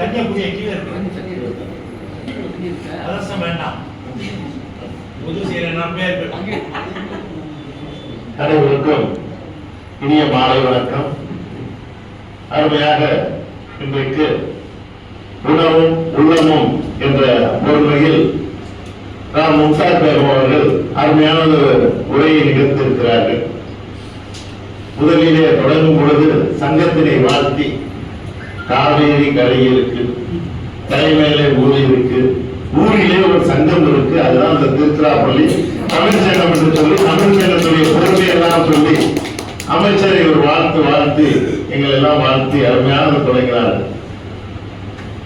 தண்ணியை குடிய கீழே இருக்கு. அரசம் வேண்டாம். புது செய்யற நம்பே இருக்கு. அனைவருக்கும் இனிய மாலை வணக்கம். அருமையாக இன்றைக்கு உணவும் உள்ளமும் என்ற பொறுமையில் ராம் முக்தார் பேகம் அவர்கள் அருமையான ஒரு உரையை நிகழ்த்திருக்கிறார்கள் முதலிலே தொடங்கும் பொழுது சங்கத்தினை வாழ்த்தி காவேரி கரை இருக்கு. தலைமையிலே ஊர் இருக்கு. ஊரிலே ஒரு சங்கம் இருக்கு. அதுதான் அந்த திருச்சிராப்பள்ளி. தமிழ் சங்கம் என்று சொல்லி தமிழ் சங்கத்துடைய பொறுமை எல்லாம் சொல்லி அமைச்சரை ஒரு வாழ்த்து வாழ்த்து எங்களை எல்லாம் வாழ்த்து அருமையாக தொடங்கினார்.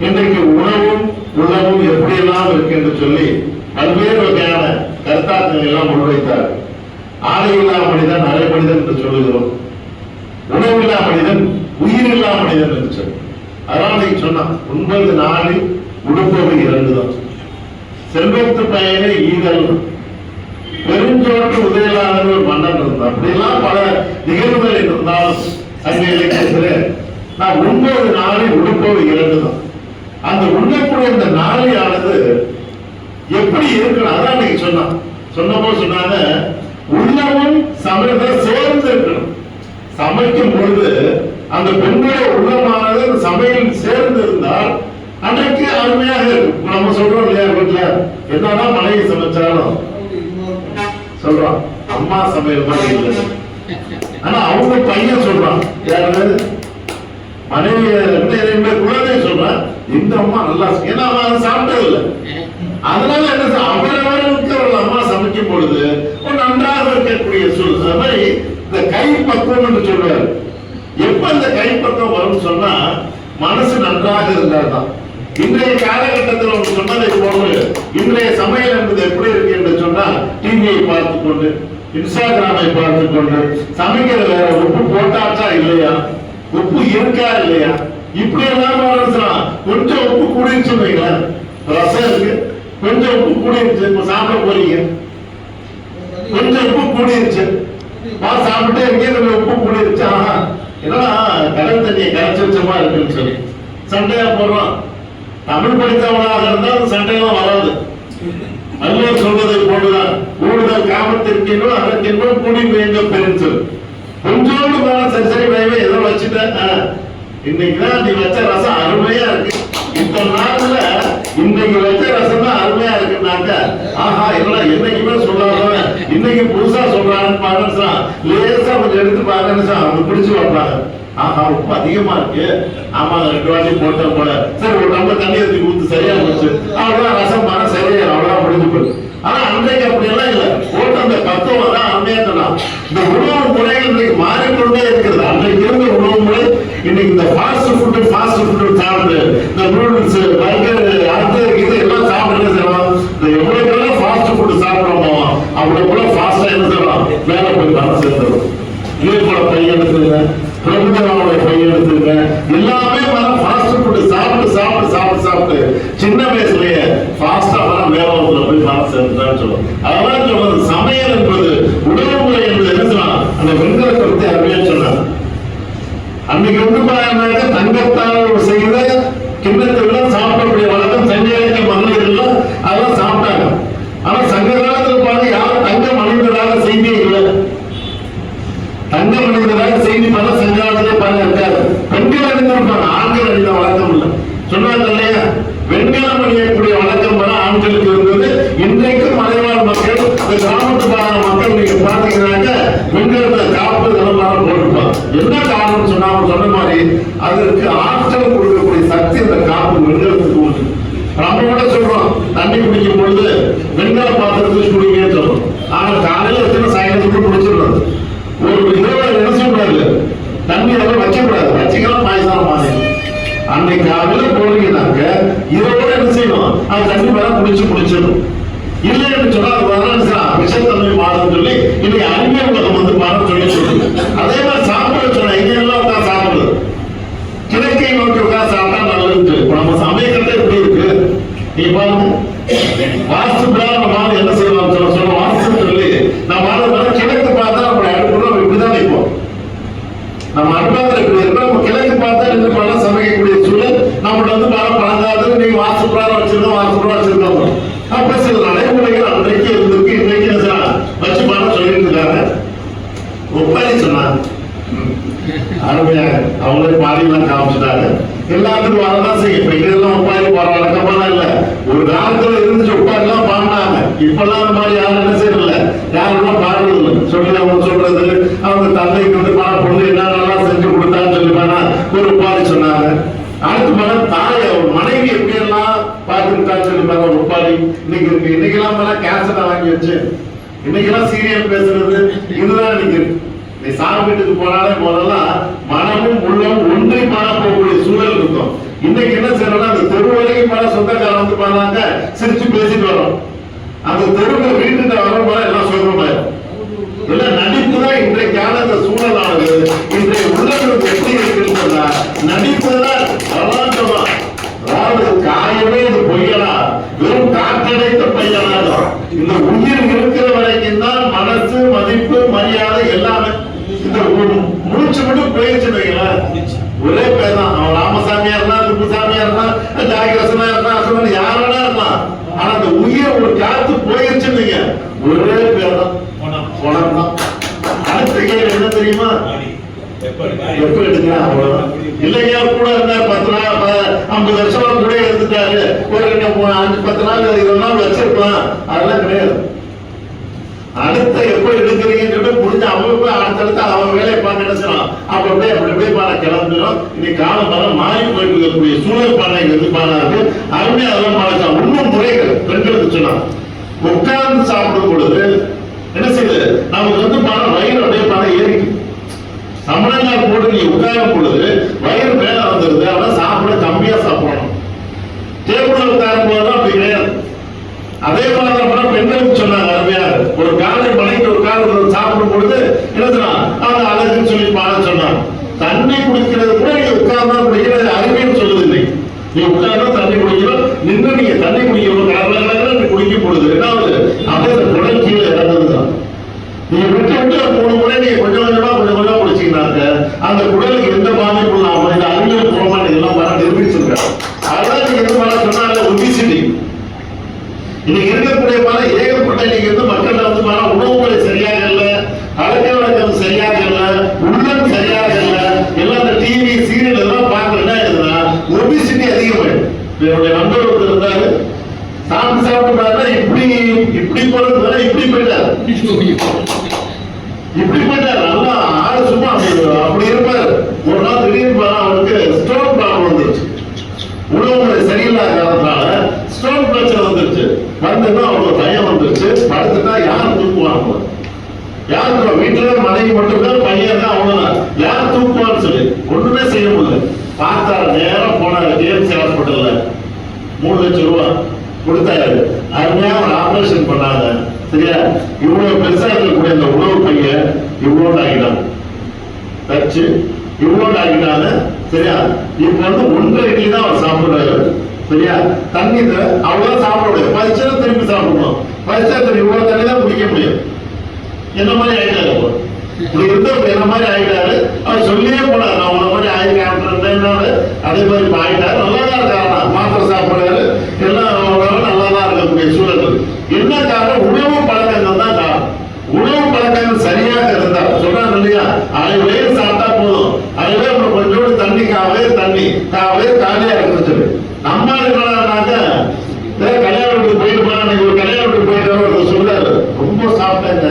இன்றைக்கு உணவும் உள்ளமும் எப்படியெல்லாம் இருக்கு என்று சொல்லி பல்வேறு வகையான கருத்தாக்கங்கள் எல்லாம் முன்வைத்தார். ஆடையில்லா மனிதன் அரை மனிதன் என்று சொல்லுகிறோம். உணவில்லா மனிதன் உயிரில்லா மனிதன் என்று சொல்லி அதனால சொன்னான் ஒன்பது நாளில் உடுப்பது இரண்டு தான். செல்வத்து பயனை ஈதல் பெருஞ்சோட்டு உதயலாளர் ஒரு மன்னன் இருந்தார் அப்படியெல்லாம் பல நிகழ்வுகள் இருந்தாலும் சங்க இலக்கியத்தில் நான் ஒன்பது நாளில் உடுப்பது இரண்டு தான். அந்த உண்ணக்கூடிய இந்த நாளையானது எப்படி இருக்கணும் அதான் நீங்க சொன்னான் சொன்னப்போ சொன்னாங்க உள்ளமும் சமையல் சேர்ந்து இருக்கணும். சமைக்கும் பொழுது அந்த பெண்களுடைய உள்ளமானது அந்த சமையல் சேர்ந்து இருந்தால் அன்றைக்கு அருமையாக இருக்கும். நம்ம சொல்றோம் இல்லையா வீட்டுல என்னதான் மனைவி சமைச்சாலும். சொல்றான். அம்மா சமையல் மாதிரி இல்லை. ஆனா அவங்க பையன் சொல்றான். யாரு? மனைவி குழந்தை சொல்றான். இந்த அம்மா நல்லா ஏன்னா அவன் சாப்பிட்டது இல்லை அதனால என்ன செய்ய- அவரவருக்கு ஒரு அம்மா சமைக்கும் பொழுது ஒரு நன்றாக இருக்கக்கூடிய சூழல் அது மாதிரி இந்த கை பக்குவம் என்று சொல்றாரு அந்த கைப்பக்கம் வரும்னு சொன்னா மனசு நன்றாக இருந்தால் தான் இன்றைய காலகட்டத்தில் ஒரு சொன்னதை போன்று இன்றைய சமையல் என்பது எப்படி இருக்கு என்று சொன்னால் டிவியை பார்த்து கொண்டு இன்ஸ்டாகிராமை பார்த்து கொண்டு சமைக்கிற வேற உப்பு போட்டாச்சா இல்லையா? உப்பு இருக்கா இல்லையா? இப்படி எல்லாம் ஆரம்பிச்சலாம் கொஞ்சம் உப்பு கூடிருச்சு வைங்களேன். ரசம் இருக்கு. கொஞ்சம் உப்பு கூடிருச்சு. இப்ப சாப்பிட போறீங்க. கொஞ்சம் உப்பு கூடிருச்சு. பா சாப்பிட்டே இருக்கீங்க உப்பு கூடிருச்சு? ஆஹா என்னடா கடல் தண்ணியை கரைச்சி வச்சமா இருக்குன்னு சொல்லி. சண்டையா போடுறோம் தமிழ் படித்தவனாக இருந்தால் சண்டையெல்லாம் வராது. வள்ளுவர் சொல்வதை போட்டுதான் கூடுதல் காமத்திற்கின்றோ அதற்கின்றோ கூடி வேங்க பெருஞ்சொல் கொஞ்சோண்டு போன சரி சரி பயமே ஏதோ வச்சுட்டேன் இன்னைக்குதான் நீ வச்ச ரசம் அருமையா இருக்கு. இந்த நாள்ல இன்னைக்கு வச்ச ரசம் தான் அருமையா இருக்குன்னாக்க ஆஹா இதெல்லாம் என்னைக்குமே சொல்லாதவன் இன்னைக்கு புதுசா சொல்றான்னு பாருங்க லேசா கொஞ்சம் எடுத்து பாருங்க அவங்க பிடிச்சு வைப்பாங்க ஆஹா ரொம்ப அதிகமா இருக்கு. ஆமா ரெண்டு வாட்டி போட்ட போல. சரி ஒரு நம்ம தண்ணி எடுத்து ஊத்து சரியா போச்சு. அவ்வளவுதான் ரசம் பாரு சரியா அவ்வளவு முடிஞ்சு போயிடும் ஆனா அன்றைக்கு அப்படி எல்லாம் இல்ல போட்ட அந்த தத்துவம் தான் அருமையா சொன்னான் இந்த உணவு முறைகள் இன்னைக்கு மாறிக்கொண்டே இருக்கிறது அன்றைக்கு இருந்த உணவு முறை இன்னைக்கு இந்த ஃபாஸ்ட் ஃபுட் ஃபாஸ்ட் ஃபுட் சாப்பிட்டு இந்த நூடுல்ஸ் பர்கர் அது இது எல்லாம் சாப்பிட்டு என்ன செய்யலாம் இந்த எவ்வளவுக்கெல்லாம் ஃபாஸ்ட் ஃபுட் சாப்பிடுறோமோ அவ்வளவு கூட ஃபாஸ்டா என்ன செய்யலாம் வேலை போய் பணம் சேர்ந்துடும் இதேபோல பையன் எல்லாமே வர ஃபாஸ்ட் சாப்பிட்டு சாப்பிட்டு சாப்பிட்டு சாப்பிட்டு சின்ன வயசுலயே ஃபாஸ்டா வர வேலைத்துல போய் பணம் சேர்ந்துட்டான்னு சொல்லுவோம் அதெல்லாம் சொல்றது சமையல் என்பது உணவு முறை என்பது என்ன சொல்லலாம் அந்த வெண்கல கருத்தை அருமையா சொன்னார் அன்னைக்கு வந்து பாருங்க தங்கத்தால் செய்த கிண்ணத்தை விட வழக்கம் செஞ்சைக்கு மகளிர்கள் அதெல்லாம் சாப்பிட்டாங்க ஆனா சங்க காலத்துல பாருங்க யாரும் தங்க மனிதராக செய்தியே இல்லை தங்க மனிதராக செய்தி பல சஞ்சாரத்திலே பல இருக்காது பெண்கள் அணிந்திருப்பாங்க ஆண்கள் அணிந்த வழக்கம் இல்லை சொன்னாங்க இல்லையா வெண்கலம் அணியக்கூடிய வழக்கம் வர ஆண்களுக்கு இருந்தது இன்றைக்கு மலைவாழ் மக்கள் இந்த கிராமத்து பாத மக்கள் நீங்க பாத்தீங்கன்னாக்க வெண்கலத்தை காப்பு இதெல்லாம் போட்டுப்பாங்க என்ன காரணம் சொன்னா அவங்க சொன்ன மாதிரி அதற்கு ஆற்றல் கொடுக்கக்கூடிய சக்தி அந்த காப்பு வெண்கலத்துக்கு உண்டு நம்ம கூட சொல்றோம்? தண்ணி குடிக்கும் பொழுது வெண்கல பாத்திரத்தை குடிங்கன்னு சொல்றோம். ஆனா காலையில எத்தனை சாயந்தரத்துக்கு குடிச்சிடுறது ஒரு இரவு என்ன செய்யக்கூடாது? தண்ணி எல்லாம் வைக்கக்கூடாது வச்சுக்கலாம் பாயசம் மாதிரி. அன்னைக்கு காலையில போனீங்கன்னாக்க இரவோட என்ன செய்யணும்? அது தண்ணி மேல குடிச்சு குடிச்சிடணும். இல்லைன்னு சொன்னா அது வரலாம் விஷத்தன்மை மாறும் சொல்லி இன்னைக்கு அறிவியல் உலகம் வந்து மாறும் சொல்லி சொல்லுது அதே மாதிரி சாப்பிட சொன்னா எங்க எல்லாம் உட்காந்து சாப்பிடுது கிழக்கை நோக்கி உட்காந்து சாப்பிட்டா நல்லது இப்ப நம்ம சமைக்கிறது எப்படி இருக்கு நீ பாருங்க வாஸ்து பிராமண மாதிரி என்ன செய்யலாம் சொல்ல சொல்ல வாஸ்து சொல்லி நம்ம அதை கிழக்கு பார்த்தா நம்ம அடுப்புறோம் இப்படிதான் நிற்போம் நம்ம அடுப்பாத்திரம் இப்படி இருக்கோம் நம்ம கிழக்கு பார்த்தா இருந்து பல சமைக்கக்கூடிய சூழல் நம்மளோட வந்து பல எல்லாம் காமிச்சிட்டாங்க எல்லாத்துக்கும் வரதான் செய்யும் இப்ப இதெல்லாம் உட்காந்து போற வழக்கமான இல்ல ஒரு காலத்துல இருந்துச்சு உட்கார்லாம் பாடினாங்க. இப்பெல்லாம் அந்த மாதிரி யாரும் என்ன செய்யறதில்ல. யாரும் பாடுறது இல்லை சொல்லி அவங்க சொல்றது அவங்க தந்தைக்கு வந்து பண பொண்ணு என்னென்னலாம் செஞ்சு கொடுத்தான்னு சொல்லி பானா ஒரு உப்பாரி சொன்னாங்க. அடுத்து மேல தாய் அவர் மனைவி எப்படி எல்லாம் பார்த்துக்கிட்டான்னு சொல்லி பாரு ஒரு உப்பாடி இன்னைக்கு இருக்கு. இன்னைக்கு எல்லாம் கேன்சரை வாங்கி வச்சு. இன்னைக்கெல்லாம் சீரியல் பேசுறது இதுதான் இன்னைக்கு நீ சாமி வீட்டுக்கு போனாலே முதல்ல மனமும் உள்ளமும் ஒன்றி காண மூச்சு மட்டும் போயிடுச்சு வைங்களேன் ஒரே பேர் தான். அவன் ராமசாமியா இருந்தா குப்புசாமியா இருந்தா ஜாகிரசனா இருந்தா அசமன் யாரா இருந்தான். ஆனா அந்த உயிர் ஒரு காத்து போயிருச்சுன்னு வைங்க, ஒரே பேர் தான். பணம் தான். அடுத்த கேள்வி என்ன தெரியுமா? எப்ப எடுக்கிறான் அவ்வளவுதான். இல்லையா கூட இருந்தார் பத்து நாள் ஐம்பது வருஷமா கூட இருந்துட்டாரு. ஒரு ரெண்டு அஞ்சு பத்து நாள் நாள் வச்சிருக்கலாம் அதெல்லாம் கிடையாது. அடுத்த எப்ப எடுக்கிறீங்கன்னு சொல்லிட்டு முடிஞ்ச அவன் போய் அடுத்தடுத்து அவன் வேலையை பார்க்க நினைச்சிடும். செய்யலாம் அப்ப அப்படியே அப்படி அப்படியே பாட கிளம்பிடும். இன்னைக்கு காலம் வர மாறி போயிட்டு இருக்கக்கூடிய சூழல் இங்க வந்து பானை இருக்கு. அருமையா அதெல்லாம் பாடச்சா இன்னும் முறைகள் பெண்களுக்கு சொன்னான் உட்கார்ந்து சாப்பிடும் பொழுது என்ன செய்யுது நமக்கு வந்து பாடம் வயிறு அப்படியே பாடம் ஏறிக்கும் சமணங்கால் போட்டு நீ உட்காரும் பொழுது வயிறு மேல வந்துருது. ஆனா சாப்பிட கம்மியா சாப்பிடணும். டேபிள்ல உட்காரும் போதுதான் அப்படி கிடையாது. அதே மாதிரி தான் பெண்களுக்கு சொன்னாங்க அருமையா ஒரு காலை மலைக்கு ஒரு காலை சாப்பிடும் பொழுது என்ன சொன்னான் அழகுன்னு சொல்லி பாட சொன்னான். தண்ணி குடிக்கிறது கூட நீங்க உட்கார்ந்தா குடிக்கிறது அறிவியல் சொல்லுது நீ உட்கார்ந்தா தண்ணி குடிக்கணும் நின்று நீங்க தண்ணி குடிக்கிறோம். காரணம் நீ குடிக்கும் பொழுது ரெண்டாவது அப்படியே குடல் கீழே இறந்ததுதான் நீங்க விட்டு விட்டு மூணு முறை நீங்க கொஞ்சம் கொஞ்சமா கொஞ்சம் கொஞ்சமா குடிச்சீங்கன்னாக்க அந்த குடலுக்கு எந்த பாதிப்பும் இல்லாம இந்த அறிவியல் பூர்வமா இதெல்லாம் எல்லாம் வர நிரூபிச்சிருக்காங்க. அதான் நீங்க எது பண்ண சொன்னாங்க ஒபிசிட்டி இன்னைக்கு இருக்கக்கூடிய பல ஏகப்பட்ட நீங்க வந்து மக்கள் என்னுடைய நண்பர் ஒருத்தர் இருந்தாரு. சாப்பிட்டு சாப்பிட்டு பார்த்தா இப்படி இப்படி போறது இப்படி போயிட்டாரு. இப்படி போயிட்டாரு. நல்லா ஆளு சும்மா அப்படி அப்படி இருப்பாரு. ஒரு நாள் திடீர்னு பார்த்தா அவருக்கு ஸ்டோன் ப்ராப்ளம் வந்துருச்சு. உணவு முறை சரியில்லாத காரணத்தினால ஸ்டோன் பிரச்சனை வந்துருச்சு. வந்ததும் அவருக்கு பயம் வந்துருச்சு. படுத்துட்டா யார் தூக்குவாங்க? யார் தூக்குவா? வீட்டுல மனைவி மட்டும்தான் பையன் தான் அவ்வளவுதான் யார் தூக்குவான்னு சொல்லி ஒண்ணுமே செய்ய முடியல பார்த்தாரு நேரம் போனாரு கேஎம்சி ஹாஸ்பிட்டல்ல மூணு லட்சம் ரூபாய் கொடுத்தாரு அருமையா ஒரு ஆபரேஷன் பண்ணாங்க சரியா இவ்வளவு பெருசா இருக்கக்கூடிய அந்த உணவு பையன் இவ்வளவு ஆகிட்டாங்க தச்சு இவ்வளவு ஆகிட்டாங்க சரியா இப்ப வந்து ஒன்றரை இட்லி தான் அவர் சாப்பிடுறாரு. சரியா? தண்ணி அவ்வளவுதான் சாப்பிட முடியும் பரிச்சா சாப்பிடணும். பரிச்சா திரும்பி இவ்வளவு தண்ணி தான் குடிக்க முடியும். என்ன மாதிரி ஆயிட்டாரு அப்போ இப்படி இருந்தவர் என்ன மாதிரி ஆயிட்டாரு? அவர் சொல்லியே போனார். நான் உன மாதிரி ஆயிருக்கேன் அதே மாதிரி ஆயிட்டாரு. நல்லா தான் இருக்காரு மாத்திரை சாப்பிடுறாரு. எல்லாம் நல்லா தான் இருக்கக்கூடிய சூழல் என்ன காரணம்? உணவு பழக்கங்கள் தான் காரணம் உணவு பழக்கங்கள் சரியாக இருந்தா சொல்றாங்க இல்லையா அரை வயிறு சாப்பிட்டா போதும். அரை வயிறு அப்புறம் கொஞ்சோண்டு தண்ணி காவே தண்ணி காவே காலியா இருந்துச்சு நம்ம என்னன்னாக்க கல்யாணத்துக்கு போயிட்டு போனா நீங்க ஒரு கல்யாண போயிட்டு வர ஒருத்தர் சொல்றாரு. ரொம்ப சாப்பிட்டேங்க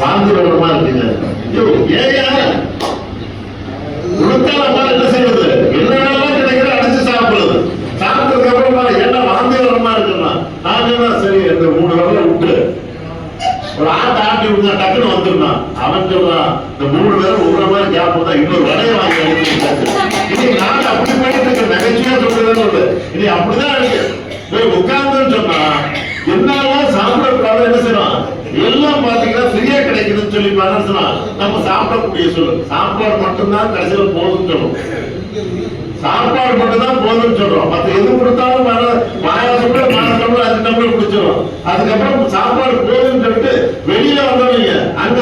வாந்தி வரமா இருக்கீங்க. ஐயோ ஏயா கொடுத்தால என்ன செய்வது என்னென்னலாம் கிடைக்கிற அடிச்சு சாப்பிடுறது. சாப்பிட்டதுக்கு அப்புறமா என்ன வாந்தி வரமா இருக்குன்னா? நான் என்ன சரி இந்த மூணு வரல விட்டு ஒரு ஆட்டை ஆட்டி விடுங்க டக்குன்னு வந்துருந்தான் அவன் சொல்றான் இந்த மூணு பேரும் ஒவ்வொரு மாதிரி கேப் தான் இன்னொரு வடையை வாங்கி இன்னைக்கு நான் அப்படி பண்ணிட்டு இருக்க நகைச்சுவையா சொல்றதுன்னு சொல்லு இன்னைக்கு அப்படிதான் இருக்கு. போய் உட்கார்ந்துன்னு சொன்னா என்னெல்லாம் சாப்பிடக்கூடாது என்ன செய்யணும் எல்லாம் பாத்தீங்கன்னா ஃப்ரீயா கிடைக்குதுன்னு சொல்லி பார்த்தா நம்ம சாப்பிடக்கூடிய சொல்லு. சாப்பாடு மட்டும்தான் கடைசியில போதும்னு சொல்லும் சாப்பாடு மட்டும்தான் போதும்னு சொல்றோம் மத்த எது கொடுத்தாலும் வர மாயா சுட்டு மாய டம்ளர் அஞ்சு டம்ளர் குடிச்சிடும் அதுக்கப்புறம் சாப்பாடு போதும் வெளியில வந்தவங்க அங்க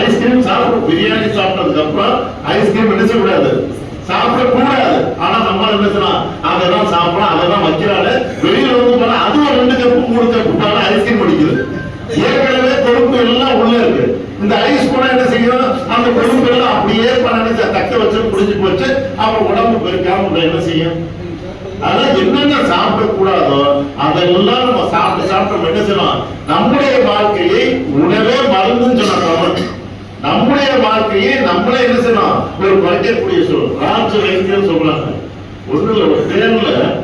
ஐஸ்கிரீம் சாப்பிடும் பிரியாணி சாப்பிட்டதுக்கு அப்புறம் ஐஸ்கிரீம் என்ன செய்யக்கூடாது சாப்பிட கூடாது. ஆனா நம்ம என்ன செய்யலாம்? அதெல்லாம் சாப்பிடலாம் அதெல்லாம் வைக்கிறாரு வெளியில வந்து போனா அது ஒரு ரெண்டு கப்பு மூணு கப்பு ஐஸ்கிரீம் குடிக்குது ஏற்கனவே கொழுப்பு எல்லாம் உள்ள இருக்கு. இந்த ஐஸ் கூட என்ன செய்யும்? அந்த கொழுப்பு எல்லாம் அப்படியே பண்ணி தக்க வச்சு குடிஞ்சு போச்சு. வச்சு அப்புறம் உடம்பு பெருக்காம என்ன செய்யும்? அதெல்லாம் என்னென்ன சாப்பிடக்கூடாதோ அதெல்லாம் நம்ம சாப்பிட்டு சாப்பிட்டு என்ன செய்யலாம் நம்முடைய வாழ்க்கையை உணவே மருந்துன்னு சொன்ன நம்முடைய வாழ்க்கையை நம்மளே என்ன செய்யணும்? ஒரு குறைக்கக்கூடிய சொல். ராஜ வைத்தியம் சொல்றாங்க. ஒண்ணுல இல்ல ஒரு தேன்ல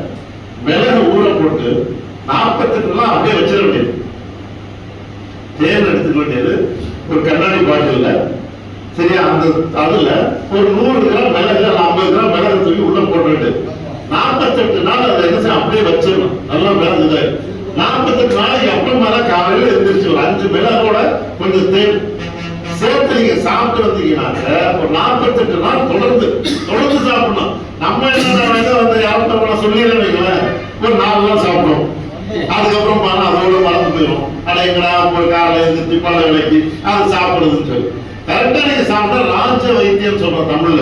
மிளகு ஊற போட்டு நாற்பத்தெட்டு அப்படியே வச்சிட வேண்டியது. தேன் எடுத்துக்க வேண்டியது. ஒரு கண்ணாடி பாட்டில்ல. சரியா அந்த அதுல ஒரு நூறு கிராம் மிளகு அல்ல ஐம்பது கிராம் மிளகு தூக்கி உள்ள போட வேண்டியது. நாற்பத்தெட்டு நாள் அதை என்ன செய்ய அப்படியே வச்சிடணும். நல்லா மிளகுது நாற்பத்தெட்டு நாளைக்கு அப்புறமா தான் காலையில எழுந்திரிச்சு ஒரு அஞ்சு மிளகோட கொஞ்சம் தேன் சேர்த்து நீங்க சாப்பிட்டு வந்தீங்கன்னாக்க ஒரு நாற்பத்தெட்டு நாள் தொடர்ந்து தொடர்ந்து சாப்பிடணும். நம்ம என்ன வந்து யார்கிட்ட சொல்லிடுறேன் வைங்களேன். ஒரு நாலு நாள் சாப்பிடணும். அதுக்கப்புறம் பாருங்க அதோட மறந்து போயிடும். அட எங்கடா ஒரு காலையில இருந்து திப்பால விலைக்கு அது சாப்பிடுறதுன்னு சொல்லி. கரெக்டா நீங்க சாப்பிட்டா ராஜ வைத்தியம் சொல்றோம் தமிழ்ல.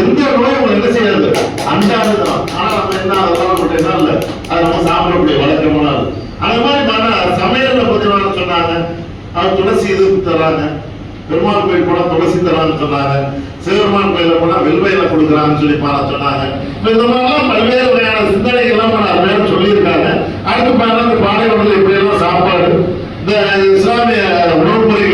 எந்த நோயும் என்ன செய்யறது அண்டாதுதான். ஆனா நம்ம என்ன அதெல்லாம் நம்மகிட்ட என்ன இல்ல. அது நம்ம சாப்பிடக்கூடிய வழக்கமான அது மாதிரி மன சமையல்ல கொஞ்ச சொன்னாங்க. அது துளசி இது தராங்க. பெருமாள் கோயில் போனா துளசி தரான்னு சொன்னாங்க. சிவபெருமான் கோயில போனா வெல்வையில கொடுக்குறான்னு சொல்லி பாரா சொன்னாங்க. இந்த மாதிரிலாம் பல்வேறு வகையான சிந்தனைகள் எல்லாம் சொல்லியிருக்காங்க. அடுத்து பாருங்க இந்த பாலைவனத்தில் இப்படி எல்லாம் சாப்பாடு. இந்த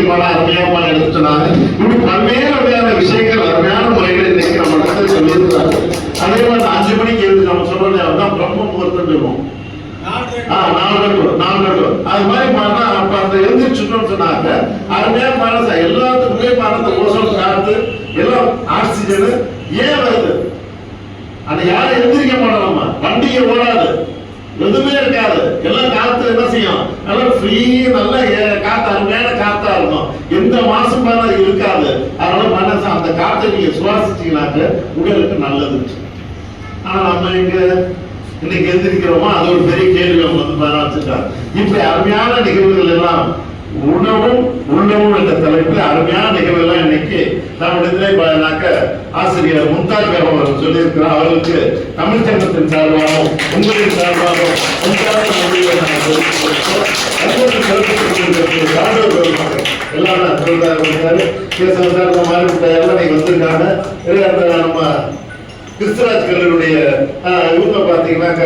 பாட அருமையான எடுத்து சொன்னாங்க இப்படி பல்வேறு வகையான விஷயங்கள் அருமையான முறைகளை இன்னைக்கு நம்ம இடத்துல சொல்லியிருக்காங்க அதே மாதிரி அஞ்சு மணிக்கு எழுந்து நம்ம சொல்றது அதான் பிரம்ம முகூர்த்தம் சொல்லுவோம். ஆ, நாலு கட்டு நாலு அது மாதிரி பண்ணா அப்ப அந்த எழுந்திரிச்சுட்டோம்னு சொன்னாங்க. அருமையா மனசு எல்லாத்துக்குமே மனது ஓசோன் காத்து எல்லாம் ஆக்சிஜனு ஏன் வருது? அந்த யாரும் எழுந்திரிக்க மாட்டோம் நம்ம வண்டியை ஓடாது. எதுவுமே இருக்காது. எல்லாம் காத்து என்ன செய்யும்? நல்லா ஃப்ரீ நல்ல காத்து அருமையான காத்தா இருக்கும். எந்த மாசம் இருக்காது. அதனால மனசு அந்த காத்தை நீங்க சுவாசிச்சீங்கன்னாக்க உடலுக்கு நல்லது. ஆனா நம்ம இங்க இன்னைக்கு எந்திரிக்கிறோமோ? அது ஒரு பெரிய கேள்வி அவங்க வந்து பண்ண வச்சிருக்காங்க இப்படி அருமையான நிகழ்வுகள் எல்லாம் உணவும் உள்ளவும் என்ற தலைப்பில் அருமையான நிகழ்வு எல்லாம் இன்னைக்கு நம்மிடத்திலே பாருனாக்க ஆசிரியர் மும்தாஜ் பேகம் அவர்கள் சொல்லியிருக்கிறார். அவர்களுக்கு தமிழ் சங்கத்தின் சார்பாகவும் உங்களின் சார்பாகவும் எல்லாம் நான் சொல்றாரு இப்ப எல்லாம் நீங்க வந்திருக்காங்க. நம்ம கிறிஸ்தராஜ் கல்லூரிய இவங்க பாத்தீங்கன்னாக்க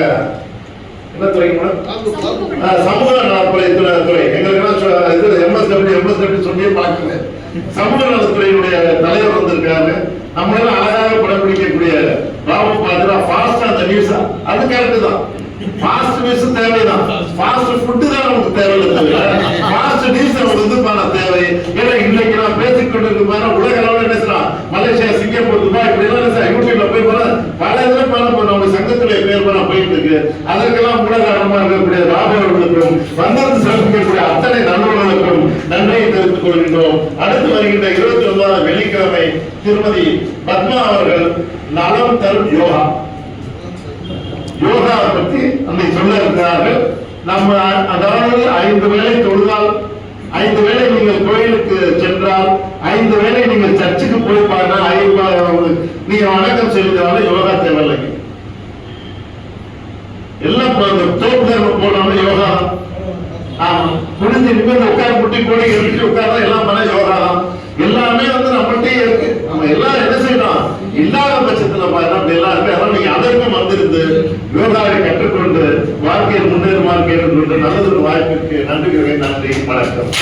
என்ன துறை சமூக நலத்துறை துறை சொ- இது எம்எஸ்டபிள்யூ பார்க்கல சமூக நலத்துறையினுடைய தலைவர் வந்திருக்காரு நம்மளால அழகாக படம் பிடிக்கக்கூடிய ராமு பாத்திரா ஃபாஸ்டா அந்த நியூஸா அது கரெக்ட் தான். ஃபாஸ்ட் நியூஸ் தேவைதான். ஃபாஸ்ட் ஃபுட் தான் நமக்கு தேவையில்லை ஃபாஸ்ட் நியூஸ் நமக்கு வந்து பண்ண தேவை? ஏன்னா இன்னைக்கு நான் பேசிக்கொண்டு இருக்கும் மாதிரி உலக அளவில் என்ன மலேசியா சிங்கப்பூர் துபாய் இப்படி எல்லாம் யூடியூப்ல போய் போல பல இதுல பல இப்ப நம்ம சங்கத்துடைய பேர் பண்ண போயிட்டு இருக்கு. அதற்கெல்லாம் கூட காரணமா இருக்கக்கூடிய ராபு அவர்களுக்கும் வந்தது சிறப்பிக்கக்கூடிய அத்தனை நண்பர்களுக்கும் நன்றியை தெரிவித்துக் கொள்கின்றோம். அடுத்து வருகின்ற இருபத்தி ஒன்பதாம் வெள்ளிக்கிழமை திருமதி பத்மா அவர்கள் நலம் தரும் யோகா. யோகா பத்தி அந்த சொல்ல இருக்கிறார்கள் நம்ம அதாவது ஐந்து வேளை தொழுதால் ஐந்து வேளை நீங்கள் கோயிலுக்கு சென்றால் ஐந்து வேளை நீங்கள் சர்ச்சுக்கு போய் பாருங்க ஐந்து நீங்க வணக்கம் செலுத்தினாலும் யோகா தேவையில்லை. எல்லாம் இப்ப இந்த தோப்பு தர்மம் யோகா. ஆமா. குடிஞ்சு நிமிடம் உட்கார முட்டி போடி எழுதி உட்கார எல்லாம் மன யோகா எல்லாமே வந்து நம்மள்கிட்டயே இருக்கு. நம்ம எல்லாம் என்ன செய்யணும் இல்லாத பட்சத்துல பாருங்க அப்படி எல்லாம் அதனால நீங்க அதற்கும் வந்திருந்து யோகாவை கற்றுக்கொண்டு வாழ்க்கையில் முன்னேறுமாறு கேட்டுக்கொண்டு நல்லதொரு வாய்ப்புக்கு நன்றி நன்றி வணக்கம்.